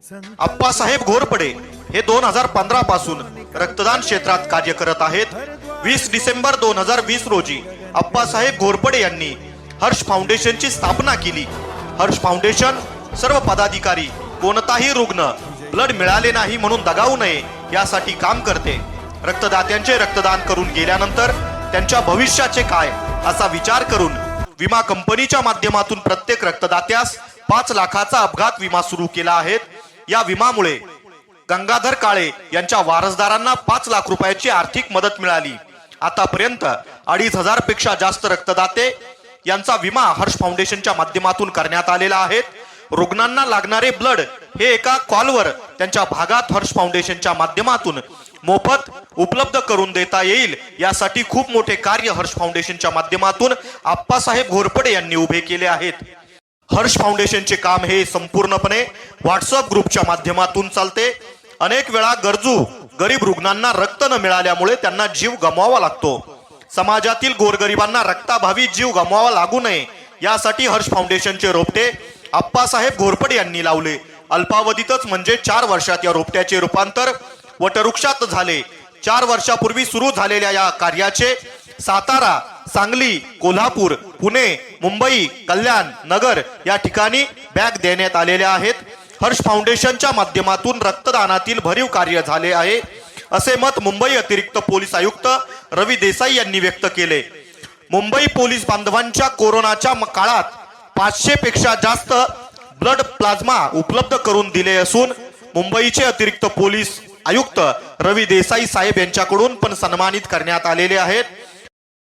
आप्पासाहेब घोरपडे हे दोन हजार पंधरा पासून रक्तदान क्षेत्रात कार्य करत आहेत. वीस डिसेंबर दोन हजार वीस रोजी अप्पासाहेब घोरपडे यांनी हर्ष फाउंडेशनची स्थापना केली. हर्ष फाउंडेशन सर्व पदाधिकारी कोणताही रुग्ण ब्लड मिळाले नाही म्हणून दगावू नये यासाठी काम करते. रक्तदात्यांचे रक्तदान करून गेल्यानंतर त्यांच्या भविष्याचे काय असा विचार करून विमा कंपनीच्या माध्यमातून प्रत्येक रक्तदात्यास पाच लाखाचा अपघात विमा सुरू केला आहे. या विमामुळे गंगाधर काळे यांच्या वारसदारांना पाच लाख रुपयाची आर्थिक मदत मिळाली. आतापर्यंत अडीच हजारपेक्षा जास्त रक्तदाते यांचा विमा हर्ष फाउंडेशनच्या माध्यमातून करण्यात आलेला आहे. रुग्णांना लागणारे ब्लड हे एका कॉलवर त्यांच्या भागात हर्ष फाउंडेशनच्या माध्यमातून मोफत उपलब्ध करून देता येईल. यासाठी खूप मोठे कार्य हर्ष फाउंडेशनच्या माध्यमातून आप्पासाहेब घोरपडे यांनी उभे केले आहेत. हर्ष फाउंडेशनचे काम हे संपूर्णपणे व्हॉट्सअप ग्रुपच्या माध्यमातून चालते. अनेक वेळा गरजू गरीब रुग्णांना रक्त न मिळाल्यामुळे त्यांना जीव गमवावा लागतो. समाजातील गोरगरिबांना रक्ताभावी जीव गमवावा लागू नये यासाठी हर्ष फाउंडेशनचे रोपटे आप्पासाहेब घोरपडे यांनी लावले. अल्पावधीतच म्हणजे चार वर्षात या रोपट्याचे रूपांतर वटवृक्षात झाले. चार वर्षापूर्वी सुरू झालेल्या या कार्याचे सातारा सांगली कोल्हापूर पुणे मुंबई कल्याण नगर या ठिकाणी बॅग देण्यात आलेल्या आहेत. हर्ष फाउंडेशनच्या माध्यमातून रक्तदानातील भरीव कार्य झाले आहे. असे मत मुंबई अतिरिक्त पोलीस आयुक्त रवी देसाई यांनी व्यक्त केले. मुंबई पोलीस बांधवांच्या कोरोनाच्या काळात पाचशे पेक्षा जास्त ब्लड प्लाझ्मा उपलब्ध करून दिले असून मुंबईचे अतिरिक्त पोलीस आयुक्त रवी देसाई साहेब यांच्याकडून पण सन्मानित करण्यात आलेले आहेत.